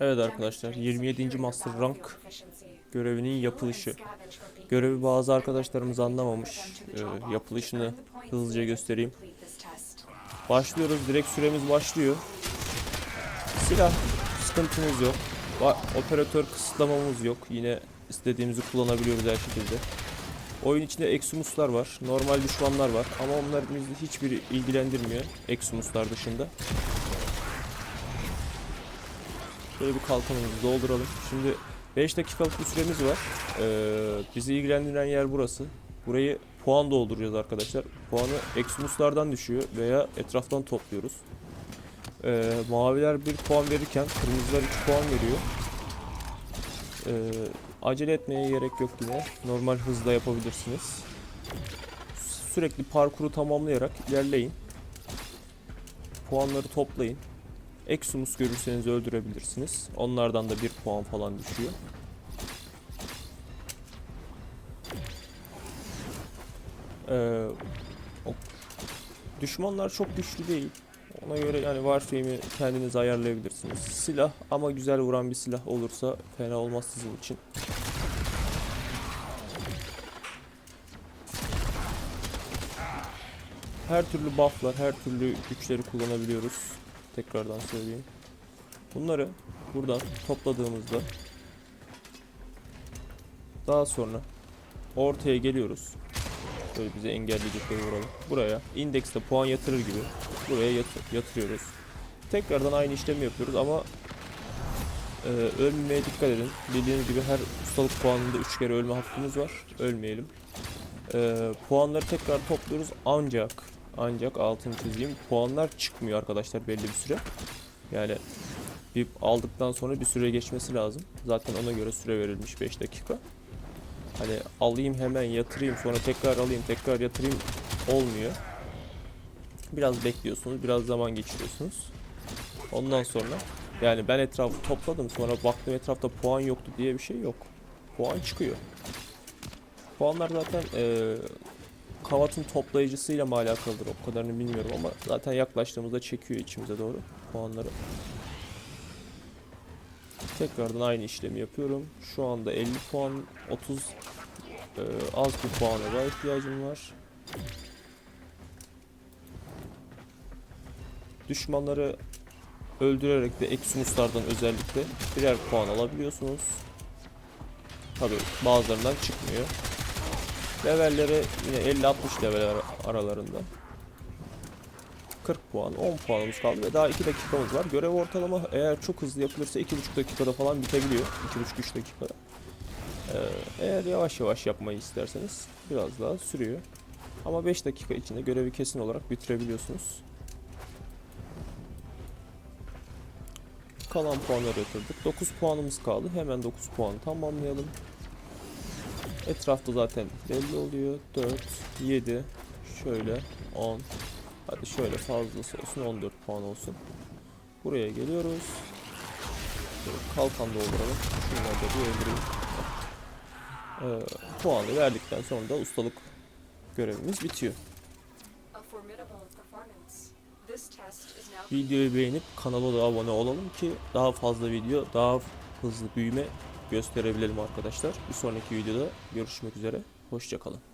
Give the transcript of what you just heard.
Evet arkadaşlar 27. Master Rank görevinin yapılışı. Görevi bazı arkadaşlarımız anlamamış. Ee, yapılışını hızlıca göstereyim. Başlıyoruz direkt süremiz başlıyor. Silah sıkıntımız yok. Va- Operatör kısıtlamamız yok. Yine istediğimizi kullanabiliyoruz her şekilde. Oyun içinde Eximus'lar var. Normal düşmanlar var. Ama onlar bizi hiçbiri ilgilendirmiyor. Eximus'lar dışında. Şöyle bir kalkanımızı dolduralım. Şimdi 5 dakikalık bir süremiz var. Ee, bizi ilgilendiren yer burası. Burayı puan dolduracağız arkadaşlar. Puanı Eximus'lardan düşüyor veya etraftan topluyoruz. Ee, maviler 1 puan verirken kırmızılar 3 puan veriyor. Ee, acele etmeye gerek yok yine. Normal hızla yapabilirsiniz. Sürekli parkuru tamamlayarak ilerleyin. Puanları toplayın. Exumus görürseniz öldürebilirsiniz. Onlardan da bir puan falan düşüyor. Ee, o- düşmanlar çok güçlü değil. Ona göre yani Warframe'i kendiniz ayarlayabilirsiniz. Silah ama güzel vuran bir silah olursa fena olmaz sizin için. Her türlü bufflar, her türlü güçleri kullanabiliyoruz. Tekrardan söyleyeyim. Bunları buradan topladığımızda daha sonra ortaya geliyoruz. Böyle bize engelleyecekleri vuralım. Buraya indekste puan yatırır gibi buraya yat- yatırıyoruz. Tekrardan aynı işlemi yapıyoruz ama e, ölmemeye dikkat edin. Bildiğiniz gibi her ustalık puanında 3 kere ölme hakkımız var. Ölmeyelim. E, puanları tekrar topluyoruz ancak ancak altını çizeyim. Puanlar çıkmıyor arkadaşlar belli bir süre. Yani bir aldıktan sonra bir süre geçmesi lazım. Zaten ona göre süre verilmiş 5 dakika. Hani alayım hemen yatırayım sonra tekrar alayım tekrar yatırayım olmuyor. Biraz bekliyorsunuz, biraz zaman geçiriyorsunuz. Ondan sonra yani ben etrafı topladım sonra baktım etrafta puan yoktu diye bir şey yok. Puan çıkıyor. Puanlar zaten eee Kavat'ın toplayıcısıyla mı alakalıdır o kadarını bilmiyorum ama zaten yaklaştığımızda çekiyor içimize doğru puanları. Tekrardan aynı işlemi yapıyorum. Şu anda 50 puan, 30 e, az bir puana daha ihtiyacım var. Düşmanları öldürerek de Eximus'lardan özellikle birer puan alabiliyorsunuz. Tabi bazılarından çıkmıyor. Levelleri yine 50-60 level ara- aralarında. 40 puan, 10 puanımız kaldı ve daha 2 dakikamız var. Görev ortalama eğer çok hızlı yapılırsa 2,5 dakikada falan bitebiliyor. 2,5-3 dakikada. Ee, eğer yavaş yavaş yapmayı isterseniz biraz daha sürüyor. Ama 5 dakika içinde görevi kesin olarak bitirebiliyorsunuz. Kalan puanları yatırdık. 9 puanımız kaldı. Hemen 9 puanı tamamlayalım. Etrafta zaten belli oluyor. 4, 7, şöyle 10. Hadi şöyle fazlası olsun 14 puan olsun. Buraya geliyoruz. Şöyle kalkan dolduralım. Şunları da bir öldüreyim. Ee, puanı verdikten sonra da ustalık görevimiz bitiyor. Videoyu beğenip kanala da abone olalım ki daha fazla video, daha hızlı büyüme gösterebilelim arkadaşlar. Bir sonraki videoda görüşmek üzere. Hoşçakalın.